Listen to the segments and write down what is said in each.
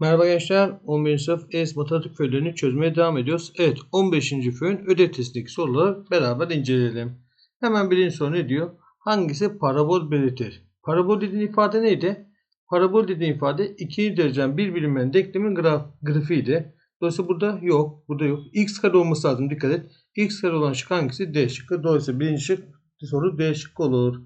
Merhaba gençler. 11. sınıf ES matematik föylerini çözmeye devam ediyoruz. Evet 15. föyün ödev testindeki soruları beraber inceleyelim. Hemen birinci soru ne diyor? Hangisi parabol belirtir? Parabol dediğin ifade neydi? Parabol dediğin ifade ikinci dereceden bir bilinmeyen denklemin graf, grafiğiydi. Dolayısıyla burada yok. Burada yok. X kare olması lazım. Dikkat et. X kare olan şık hangisi? D şıkkı. Dolayısıyla birinci şık soru D şıkkı olur.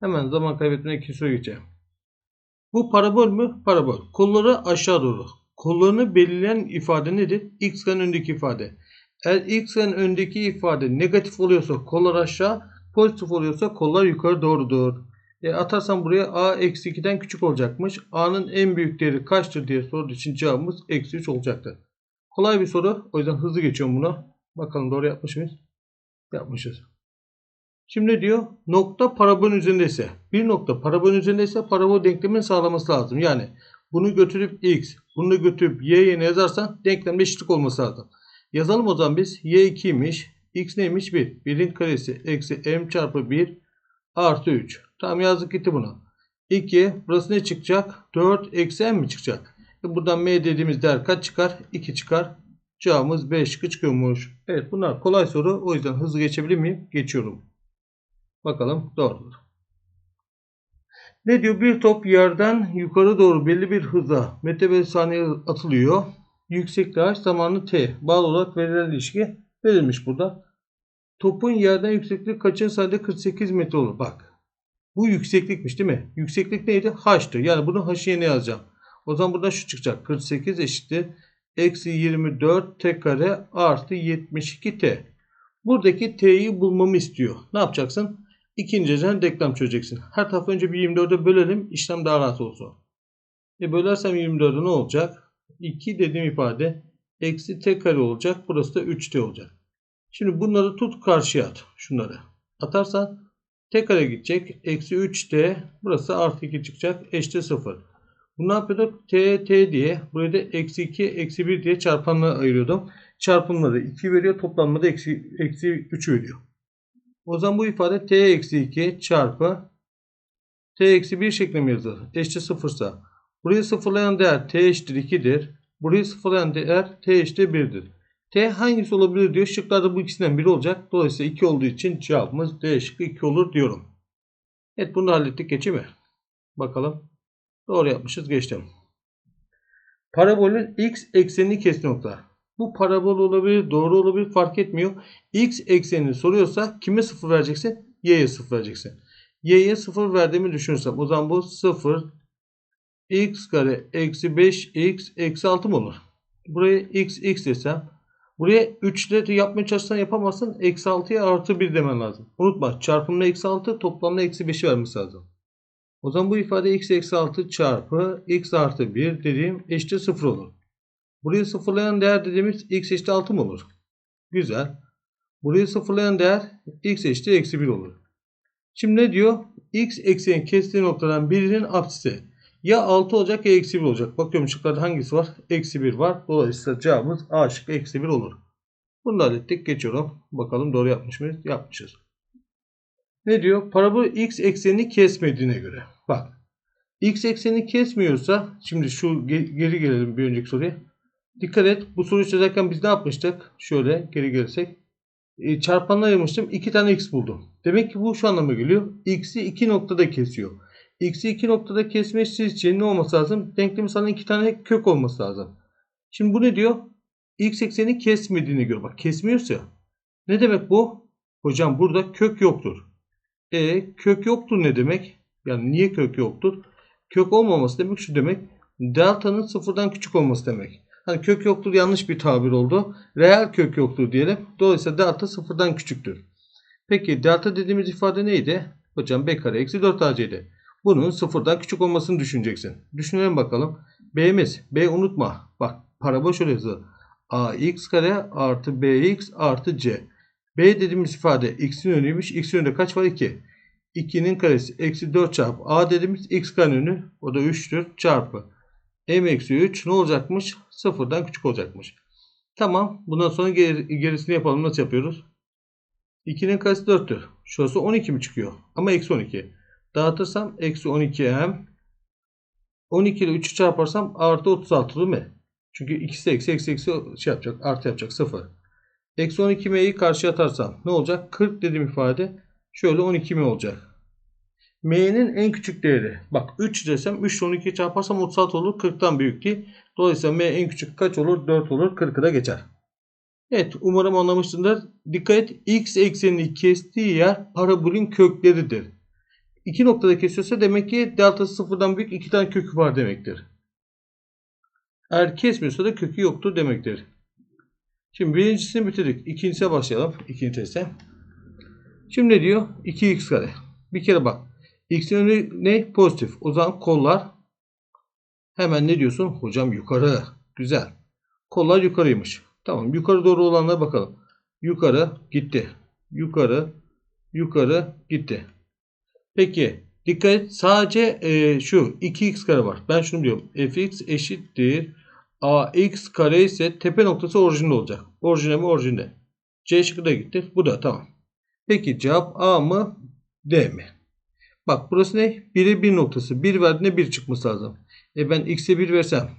Hemen zaman kaybetmeden ikinci soruya geçelim. Bu parabol mü? Parabol. Kolları aşağı doğru. Kollarını belirleyen ifade nedir? X karenin öndeki ifade. Eğer x karenin öndeki ifade negatif oluyorsa kollar aşağı, pozitif oluyorsa kollar yukarı doğrudur. E atarsam buraya a eksi 2'den küçük olacakmış. a'nın en büyük değeri kaçtır diye sorduğu için cevabımız eksi 3 olacaktır. Kolay bir soru. O yüzden hızlı geçiyorum bunu. Bakalım doğru yapmış mıyız? Yapmışız. Şimdi ne diyor? Nokta parabolün üzerindeyse. Bir nokta parabolün üzerindeyse parabol denklemini sağlaması lazım. Yani bunu götürüp x, bunu götürüp y yerine yazarsan denklemde eşitlik olması lazım. Yazalım o zaman biz. y 2'ymiş. x neymiş? 1. 1'in karesi eksi m çarpı 1 artı 3. Tamam yazdık gitti bunu. 2. Burası ne çıkacak? 4 eksi m mi çıkacak? E buradan m dediğimiz değer kaç çıkar? 2 çıkar. Cevabımız 5 çıkıyormuş. Evet bunlar kolay soru. O yüzden hızlı geçebilir miyim? Geçiyorum. Bakalım doğrudur. Ne diyor? Bir top yerden yukarı doğru belli bir hızla metre bölü saniye atılıyor. Yüksekliği h zamanı t. Bağlı olarak verilen ilişki verilmiş burada. Topun yerden yüksekliği kaçın saniyede 48 metre olur. Bak. Bu yükseklikmiş değil mi? Yükseklik neydi? H'tı. Yani bunu h'ı yerine yazacağım. O zaman burada şu çıkacak. 48 eşittir. Eksi 24 t kare artı 72 t. Buradaki t'yi bulmamı istiyor. Ne yapacaksın? İkinci dereceden denklem çözeceksin. Her tarafı önce bir 24'e bölelim. İşlem daha rahat olsun. E bölersem 24'e ne olacak? 2 dediğim ifade eksi t kare olacak. Burası da 3t olacak. Şimdi bunları tut karşıya at. Şunları. Atarsan t kare gidecek. Eksi 3t. Burası artı 2 çıkacak. Eşittir 0. Bunu ne yapıyorduk? t, t diye. Buraya da eksi 2, eksi 1 diye çarpanla ayırıyordum. Çarpımları 2 veriyor. Toplamda eksi, eksi 3 veriyor. O zaman bu ifade t eksi 2 çarpı t eksi 1 şeklinde yazılır. Eşittir 0 ise. Burayı sıfırlayan değer t eşittir 2'dir. Burayı sıfırlayan değer t eşittir 1'dir. T hangisi olabilir diyor. Şıklarda bu ikisinden biri olacak. Dolayısıyla 2 olduğu için cevabımız D şıkkı 2 olur diyorum. Evet bunu hallettik. Geçi mi? Bakalım. Doğru yapmışız. Geçtim. Parabolün x eksenini kes nokta. Bu parabol olabilir, doğru olabilir fark etmiyor. X eksenini soruyorsa kime 0 vereceksin? Y'ye 0 vereceksin. Y'ye 0 verdiğimi düşünürsem o zaman bu 0 x kare eksi 5x eksi 6 mı olur? Buraya x x desem buraya 3 ile yapmaya çalışsan yapamazsın. Eksi 6'ya artı 1 demen lazım. Unutma çarpımla eksi 6 toplamda eksi 5'i vermesi lazım. O zaman bu ifade x eksi 6 çarpı x artı 1 dediğim eşittir 0 olur. Burayı sıfırlayan değer dediğimiz x eşittir 6 mı olur? Güzel. Burayı sıfırlayan değer x eşittir eksi 1 olur. Şimdi ne diyor? x eksenin kestiği noktadan birinin apsisi. Ya 6 olacak ya eksi 1 olacak. Bakıyorum şıklarda hangisi var? Eksi 1 var. Dolayısıyla cevabımız A şıkkı eksi 1 olur. Bunu da hallettik. Geçiyorum. Bakalım doğru yapmış mıyız? Yapmışız. Ne diyor? Parabol x eksenini kesmediğine göre. Bak. X eksenini kesmiyorsa şimdi şu geri gelelim bir önceki soruya. Dikkat et. Bu soruyu çözerken biz ne yapmıştık? Şöyle geri gelirsek. E, çarpanla ayırmıştım. 2 tane x buldum. Demek ki bu şu anlama geliyor. X'i 2 noktada kesiyor. X'i 2 noktada kesmesi için ne olması lazım? Denklemin sana 2 tane kök olması lazım. Şimdi bu ne diyor? X ekseni kesmediğini gör. Bak kesmiyorsa. Ne demek bu? Hocam burada kök yoktur. E kök yoktur ne demek? Yani niye kök yoktur? Kök olmaması demek şu demek. Delta'nın sıfırdan küçük olması demek. Hani kök yoktur yanlış bir tabir oldu. Reel kök yoktur diyelim. Dolayısıyla delta sıfırdan küçüktür. Peki delta dediğimiz ifade neydi? Hocam b kare eksi 4 ac'ydi. Bunun sıfırdan küçük olmasını düşüneceksin. Düşünelim bakalım. B'miz. B unutma. Bak parabol şöyle yazılır. ax kare artı bx artı c. B dediğimiz ifade x'in önüymüş. X'in önünde kaç var? 2. 2'nin karesi eksi 4 çarpı a dediğimiz x karenin önü. O da 3'tür çarpı m eksi 3 ne olacakmış? Sıfırdan küçük olacakmış. Tamam. Bundan sonra gerisini yapalım. Nasıl yapıyoruz? 2'nin karesi 4'tür. Şurası 12 mi çıkıyor? Ama eksi 12. Dağıtırsam eksi 12m 12 ile 3'ü çarparsam artı 36 değil mi? Çünkü ikisi eksi eksi eksi şey yapacak. Artı yapacak 0. Eksi 12 m'yi karşıya atarsam ne olacak? 40 dediğim ifade şöyle 12 m olacak. M'nin en küçük değeri. Bak 3 desem 3 ile 12'yi çarparsam 36 olur. 40'tan büyük değil. Dolayısıyla M en küçük kaç olur? 4 olur. 40'ı da geçer. Evet umarım anlamışsındır. Dikkat et x eksenini kestiği yer parabolün kökleridir. İki noktada kesiyorsa demek ki deltası sıfırdan büyük iki tane kökü var demektir. Eğer kesmiyorsa da kökü yoktur demektir. Şimdi birincisini bitirdik. İkincisine başlayalım. İkinci teste. Şimdi ne diyor? 2x kare. Bir kere bak. X'in önü ne? Pozitif. O zaman kollar hemen ne diyorsun? Hocam yukarı. Güzel. Kollar yukarıymış. Tamam. Yukarı doğru olanlara bakalım. Yukarı gitti. Yukarı yukarı gitti. Peki dikkat et sadece e, şu 2x kare var. Ben şunu diyorum. fx eşittir ax kare ise tepe noktası orijinde olacak. Orijine mi orijinde. C şıkkı da gitti. Bu da tamam. Peki cevap A mı D mi? Bak burası ne? 1'e 1 noktası. 1 verdiğinde 1 çıkması lazım. E ben x'e 1 versem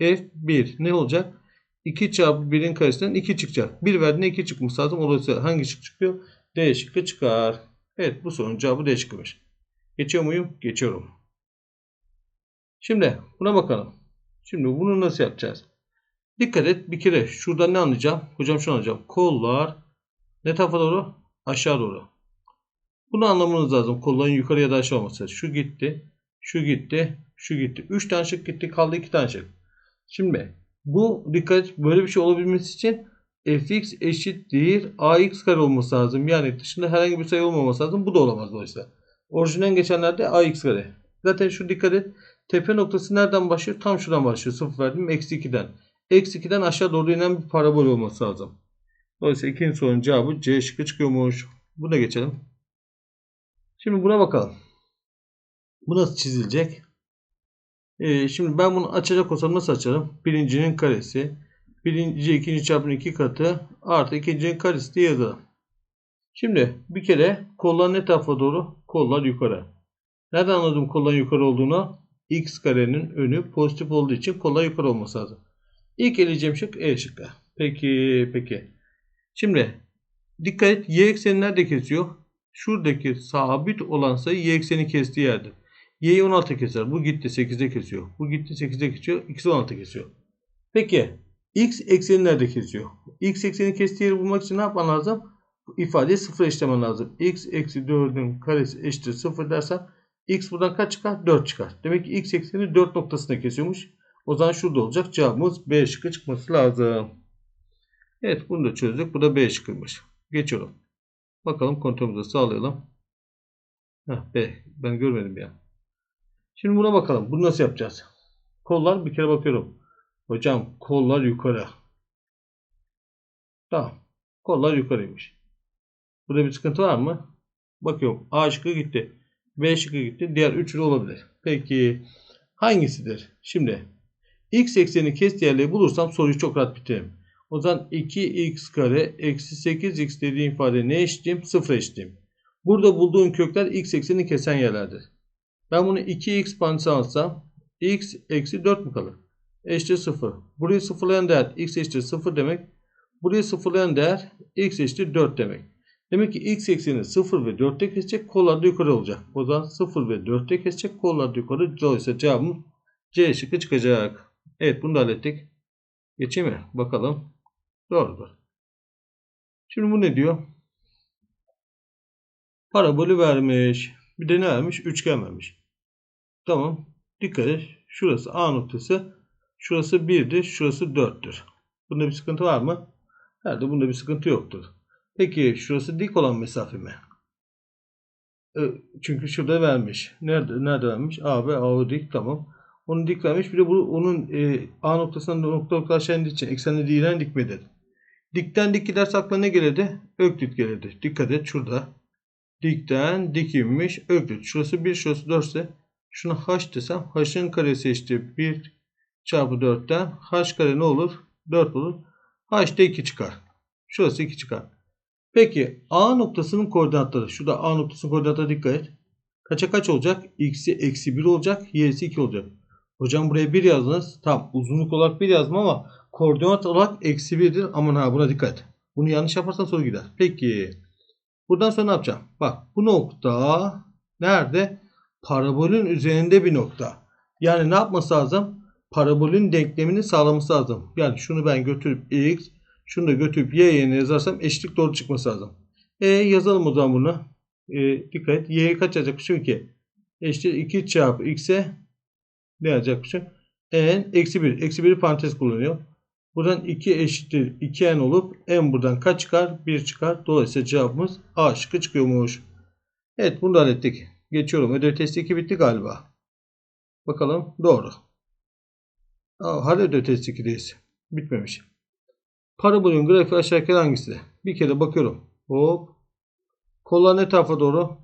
f1 ne olacak? 2 çarpı 1'in karesinden 2 çıkacak. 1 verdiğinde 2 çıkması lazım. Dolayısıyla hangi şık çıkıyor? D şıkkı çıkar. Evet bu sorunun cevabı D şıkkımış. Geçiyor muyum? Geçiyorum. Şimdi buna bakalım. Şimdi bunu nasıl yapacağız? Dikkat et bir kere şurada ne anlayacağım? Hocam şunu anlayacağım. Kollar ne tarafa doğru? Aşağı doğru. Bunu anlamanız lazım. Kolların yukarı ya da aşağı olması. Şu gitti. Şu gitti. Şu gitti. 3 tane şık gitti. Kaldı 2 tane şık. Şimdi bu dikkat böyle bir şey olabilmesi için fx eşittir ax kare olması lazım. Yani dışında herhangi bir sayı olmaması lazım. Bu da olamaz dolayısıyla. Orijinden geçenlerde ax kare. Zaten şu dikkat et. Tepe noktası nereden başlıyor? Tam şuradan başlıyor. 0 verdim. Eksi 2'den. Eksi 2'den aşağı doğru inen bir parabol olması lazım. Dolayısıyla ikinci sorunun cevabı C şıkkı çıkıyormuş. Buna geçelim. Şimdi buna bakalım. Bu nasıl çizilecek? Ee, şimdi ben bunu açacak olsam nasıl açarım? Birincinin karesi. Birinci ikinci çarpının iki katı artı ikincinin karesi diye yazalım. Şimdi bir kere kollar ne tarafa doğru? Kollar yukarı. Nereden anladım kolların yukarı olduğunu? X karenin önü pozitif olduğu için kollar yukarı olması lazım. İlk eleyeceğim şık E şıkkı. Peki peki. Şimdi dikkat et y ekseni nerede kesiyor? Şuradaki sabit olan sayı y ekseni kestiği yerde. Y'yi 16 keser. Bu gitti 8'e kesiyor. Bu gitti 8'e kesiyor. X'i 16 kesiyor. Peki x ekseni nerede kesiyor? x ekseni kestiği yeri bulmak için ne yapman lazım? İfadeyi sıfır eşitlemen lazım. x eksi 4'ün karesi eşittir 0 dersen x buradan kaç çıkar? 4 çıkar. Demek ki x ekseni 4 noktasına kesiyormuş. O zaman şurada olacak. Cevabımız B şıkkı çıkması lazım. Evet bunu da çözdük. Bu da B şıkkıymış. Geçiyorum. Bakalım kontrolümüzü sağlayalım. Heh, B. Ben görmedim ya. Şimdi buna bakalım. Bunu nasıl yapacağız? Kollar bir kere bakıyorum. Hocam kollar yukarı. Tamam. Kollar yukarıymış. Burada bir sıkıntı var mı? Bakıyorum. A şıkkı gitti. B şıkkı gitti. Diğer üçü olabilir. Peki hangisidir? Şimdi x ekseni kes yerleri bulursam soruyu çok rahat bitiririm. O zaman 2x kare eksi 8x dediğim ifade ne eşitim? 0 eşitim. Burada bulduğun kökler x eksenini kesen yerlerdir. Ben bunu 2x parantez alsam x eksi 4 mü kalır? Eşittir 0. Burayı sıfırlayan değer x eşittir 0 demek. Burayı sıfırlayan değer x eşittir 4 demek. Demek ki x ekseni 0 ve 4'te kesecek. Kollar da yukarı olacak. O zaman 0 ve 4'te kesecek. Kollar da yukarı. Dolayısıyla cevabımız C şıkkı çıkacak. Evet bunu da hallettik. Geçeyim mi? Bakalım. Doğrudur. Şimdi bu ne diyor? Parabolü vermiş. Bir de ne vermiş? Üçgen vermiş. Tamam. Dikkat et. Şurası A noktası. Şurası 1'dir. Şurası 4'tür. Bunda bir sıkıntı var mı? Herhalde bunda bir sıkıntı yoktur. Peki şurası dik olan mesafe mi? E, çünkü şurada vermiş. Nerede nerede vermiş? A ve A dik tamam. Onu dik vermiş. Bir de bu onun e, A noktasından nokta nokta aşağı için eksenli değilen dik midir? Dikten dik giderse aklına ne gelirdi? Öklit gelirdi. Dikkat et şurada. Dikten dik inmiş. Öklit. Şurası 1 şurası 4 ise şunu h desem h'ın karesi işte 1 çarpı 4'ten h kare ne olur? 4 olur. h de 2 çıkar. Şurası 2 çıkar. Peki A noktasının koordinatları. Şurada A noktasının koordinatları dikkat et. Kaça kaç olacak? X'i eksi 1 olacak. Y'si 2 olacak. Hocam buraya 1 yazdınız. Tamam uzunluk olarak 1 yazdım ama koordinat olarak eksi 1'dir. Aman ha buna dikkat. Bunu yanlış yaparsan soru gider. Peki. Buradan sonra ne yapacağım? Bak bu nokta nerede? Parabolün üzerinde bir nokta. Yani ne yapması lazım? Parabolün denklemini sağlaması lazım. Yani şunu ben götürüp x, şunu da götürüp y yerine yazarsam eşitlik doğru çıkması lazım. E yazalım o zaman bunu. E, dikkat et. Y'ye kaç yazacakmışım ki? Eşittir 2 çarpı x'e ne yazacakmışım? n eksi 1. Eksi 1'i parantez kullanıyor. Buradan 2 eşittir 2n olup n buradan kaç çıkar? 1 çıkar. Dolayısıyla cevabımız A şıkkı çıkıyormuş. Evet bunu da hallettik. Geçiyorum. Ödev testi 2 bitti galiba. Bakalım. Doğru. Aa, hala ödev testi 2'deyiz. Bitmemiş. Parabolün grafiği aşağıdaki hangisi? Bir kere bakıyorum. Hop. Kollar ne tarafa doğru?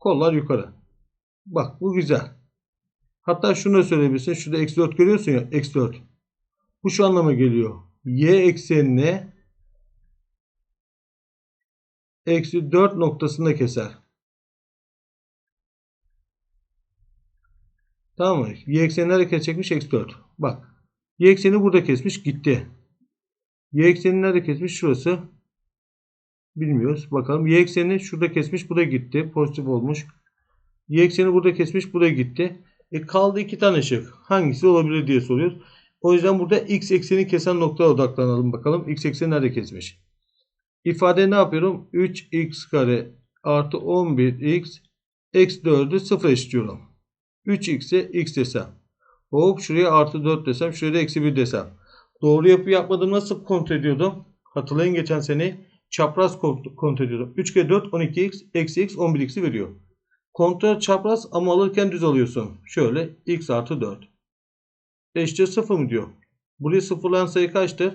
Kollar yukarı. Bak bu güzel. Hatta şunu da söyleyebilirsin. Şurada eksi 4 görüyorsun ya. Eksi 4. Bu şu anlama geliyor. Y eksenine eksi 4 noktasında keser. Tamam mı? Y ekseni nerede kesecekmiş? Eksi 4. Bak. Y ekseni burada kesmiş. Gitti. Y ekseni nerede kesmiş? Şurası. Bilmiyoruz. Bakalım. Y ekseni şurada kesmiş. Bu da gitti. Pozitif olmuş. Y ekseni burada kesmiş. Bu da gitti. E kaldı iki tane şık. Hangisi olabilir diye soruyoruz. O yüzden burada x ekseni kesen noktaya odaklanalım bakalım. X ekseni nerede kesmiş? İfade ne yapıyorum? 3x kare artı 11x eksi 4'ü 0 eşitliyorum. 3x'e x desem. Hop şuraya artı 4 desem. Şuraya da eksi 1 desem. Doğru yapı yapmadım. Nasıl kontrol ediyordum? Hatırlayın geçen sene çapraz kontrol ediyordum. 3 kere 4 12x eksi x 11x'i veriyor. Kontrol çapraz ama alırken düz alıyorsun. Şöyle x artı 4. Eşittir 0 mı diyor. Burayı sıfırlayan sayı kaçtır?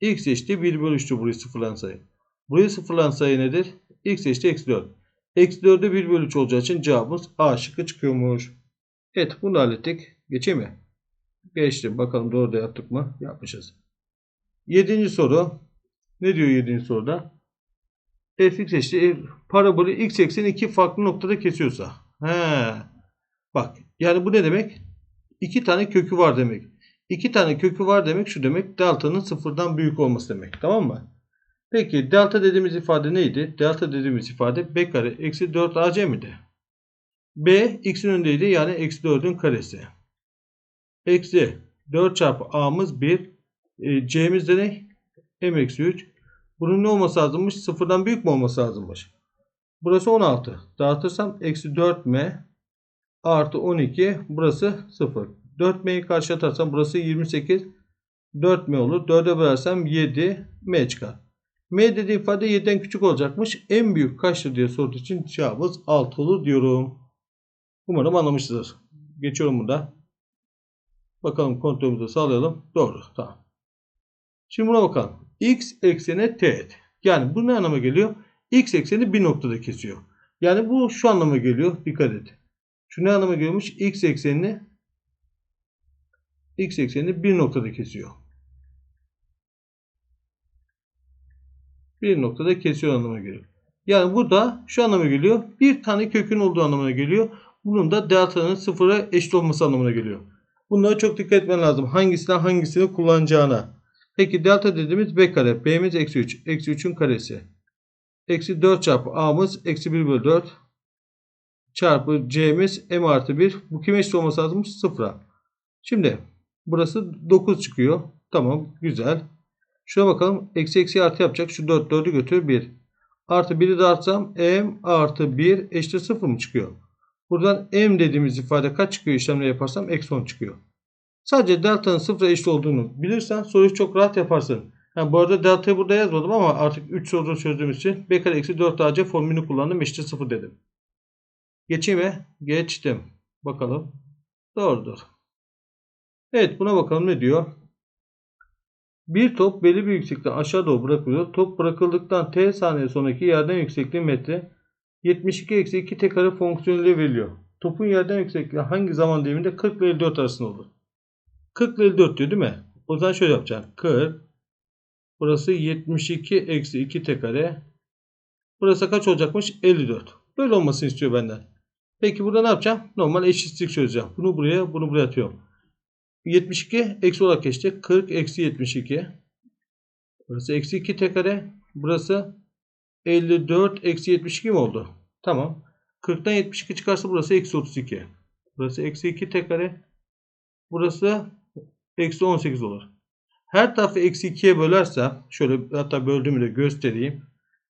x eşittir 1 bölü 3'tür burayı sıfırlayan sayı. Burayı sıfırlayan sayı nedir? x eşittir eksi 4. Eksi 4'e 1 bölü 3 olacağı için cevabımız A şıkkı çıkıyormuş. Evet bunu hallettik. Geçeyim mi? Geçtim. Bakalım doğru da yaptık mı? Yapmışız. Yedinci soru. Ne diyor yedinci soruda? Fx eşittir parabolü x ekseni iki farklı noktada kesiyorsa. He. Bak yani bu ne demek? İki tane kökü var demek. İki tane kökü var demek şu demek delta'nın sıfırdan büyük olması demek. Tamam mı? Peki delta dediğimiz ifade neydi? Delta dediğimiz ifade b kare eksi 4 ac miydi? b x'in önündeydi yani eksi 4'ün karesi. Eksi 4 çarpı a'mız 1. E, c'miz de ne? m eksi 3. Bunun ne olması lazımmış? Sıfırdan büyük mü olması lazımmış? Burası 16. Dağıtırsam eksi 4m artı 12. Burası 0. 4m'yi karşı atarsam burası 28. 4m olur. 4'e bölersem 7 m çıkar. m dediği ifade 7'den küçük olacakmış. En büyük kaçtır diye sorduğu için cevabımız 6 olur diyorum. Umarım anlamışsınızdır. Geçiyorum burada. Bakalım kontrolümüzü sağlayalım. Doğru. Tamam. Şimdi buna bakalım. X ekseni teğet. Yani bu ne anlama geliyor? X ekseni bir noktada kesiyor. Yani bu şu anlama geliyor. Dikkat et. Şu ne anlama geliyormuş? X eksenini X eksenini bir noktada kesiyor. Bir noktada kesiyor anlamına geliyor. Yani burada şu anlama geliyor. Bir tane kökün olduğu anlamına geliyor. Bunun da delta'nın sıfıra eşit olması anlamına geliyor. Bunlara çok dikkat etmen lazım. Hangisinden hangisini kullanacağına. Peki delta dediğimiz b kare. b'miz eksi 3. Eksi 3'ün karesi. Eksi 4 çarpı a'mız eksi 1 bölü 4. Çarpı c'miz m artı 1. Bu kime eşit olması lazım? Sıfıra. Şimdi burası 9 çıkıyor. Tamam güzel. Şuna bakalım. Eksi eksi artı yapacak. Şu 4 4'ü götür 1. Artı 1'i dağıtsam m artı 1 eşittir 0 mı çıkıyor? Buradan m dediğimiz ifade kaç çıkıyor işlemle yaparsam? Eksi 10 çıkıyor. Sadece delta'nın sıfıra eşit olduğunu bilirsen soruyu çok rahat yaparsın. Yani bu arada delta'yı burada yazmadım ama artık 3 soruda çözdüğümüz için b kare eksi 4 ac formülünü kullandım. Eşittir 0 dedim. Geçeyim mi? Geçtim. Bakalım. Doğrudur. Evet buna bakalım ne diyor? Bir top belli bir yükseklikten aşağı doğru bırakılıyor. Top bırakıldıktan t saniye sonraki yerden yüksekliği metre 72 eksi 2 t kare fonksiyonuyla veriliyor. Topun yerden yüksekliği hangi zaman diliminde 40 ile 54 arasında olur? 40 ile 54 diyor değil mi? O zaman şöyle yapacaksın. 40 burası 72 eksi 2 t kare burası kaç olacakmış? 54. Böyle olmasını istiyor benden. Peki burada ne yapacağım? Normal eşitlik çözeceğim. Bunu buraya bunu buraya atıyorum. 72 eksi olarak geçecek. 40 eksi 72. Burası eksi 2 t kare. Burası 54 eksi 72 mi oldu? Tamam. 40'tan 72 çıkarsa burası eksi 32. Burası eksi 2 t kare. Burası eksi 18 olur. Her tarafı eksi 2'ye bölersem şöyle hatta böldüğümü de göstereyim.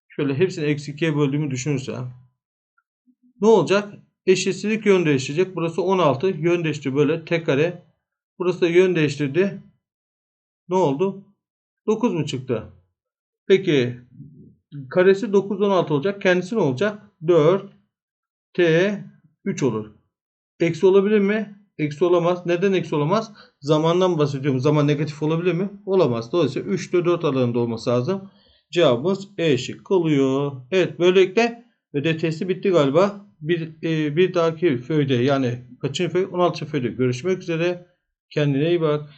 Şöyle hepsini eksi 2'ye böldüğümü düşünürsem ne olacak? Eşitsizlik yön değiştirecek. Burası 16 yön değişti böyle t kare. Burası da yön değiştirdi. Ne oldu? 9 mu çıktı? Peki karesi 9 16 olacak. Kendisi ne olacak? 4 t 3 olur. Eksi olabilir mi? Eksi olamaz. Neden eksi olamaz? Zamandan bahsediyorum. Zaman negatif olabilir mi? Olamaz. Dolayısıyla 3 ile 4 aralığında olması lazım. Cevabımız E şık oluyor. Evet böylelikle ödev testi bitti galiba. Bir, e, bir dahaki föyde yani kaçıncı föy? 16. föyde görüşmek üzere. Kendine iyi bak.